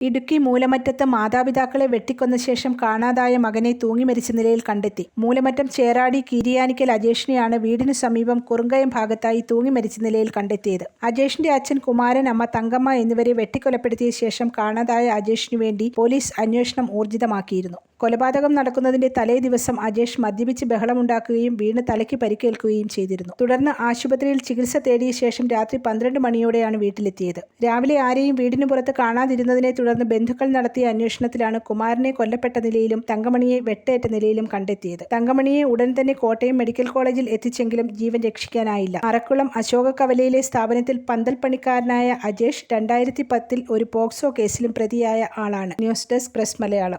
ഇടുക്കി മൂലമറ്റത്ത് മാതാപിതാക്കളെ വെട്ടിക്കൊന്ന ശേഷം കാണാതായ മകനെ തൂങ്ങി മരിച്ച നിലയിൽ കണ്ടെത്തി. മൂലമറ്റം ചേറാടി കീരിയാനിക്കൽ അജേഷിനെയാണ് വീടിനു സമീപം കുറുങ്കയം ഭാഗത്തായി തൂങ്ങി മരിച്ച നിലയിൽ കണ്ടെത്തിയത്. അജേഷിന്റെ അച്ഛൻ കുമാരൻ അമ്മ തങ്കമ്മ എന്നിവരെ വെട്ടിക്കൊലപ്പെടുത്തിയ ശേഷം കാണാതായ അജേഷിനു വേണ്ടി പോലീസ് അന്വേഷണം ഊർജിതമാക്കിയിരുന്നു. കൊലപാതകം നടക്കുന്നതിന്റെ തലേ ദിവസം അജേഷ് മദ്യപിച്ച് ബഹളമുണ്ടാക്കുകയും വീണ് തലയ്ക്ക് പരിക്കേൽക്കുകയും ചെയ്തിരുന്നു. തുടർന്ന് ആശുപത്രിയിൽ ചികിത്സ തേടിയ ശേഷം രാത്രി പന്ത്രണ്ട് മണിയോടെയാണ് വീട്ടിലെത്തിയത്. രാവിലെ ആരെയും വീടിന് പുറത്ത് കാണാതിരുന്നതിനെ തുടർന്ന് ബന്ധുക്കൾ നടത്തിയ അന്വേഷണത്തിലാണ് കുമാരനെ കൊല്ലപ്പെട്ട നിലയിലും തങ്കമണിയെ വെട്ടേറ്റ നിലയിലും കണ്ടെത്തിയത്. തങ്കമണിയെ ഉടൻ തന്നെ കോട്ടയം മെഡിക്കൽ കോളേജിൽ എത്തിച്ചെങ്കിലും ജീവൻ രക്ഷിക്കാനായില്ല. അറക്കുളം അശോക കവലയിലെ സ്ഥാപനത്തിൽ പന്തൽ പണിക്കാരനായ അജേഷ് രണ്ടായിരത്തി പത്തിൽ ഒരു പോക്സോ കേസിലും പ്രതിയായ ആളാണ്. News desk press Malayalam.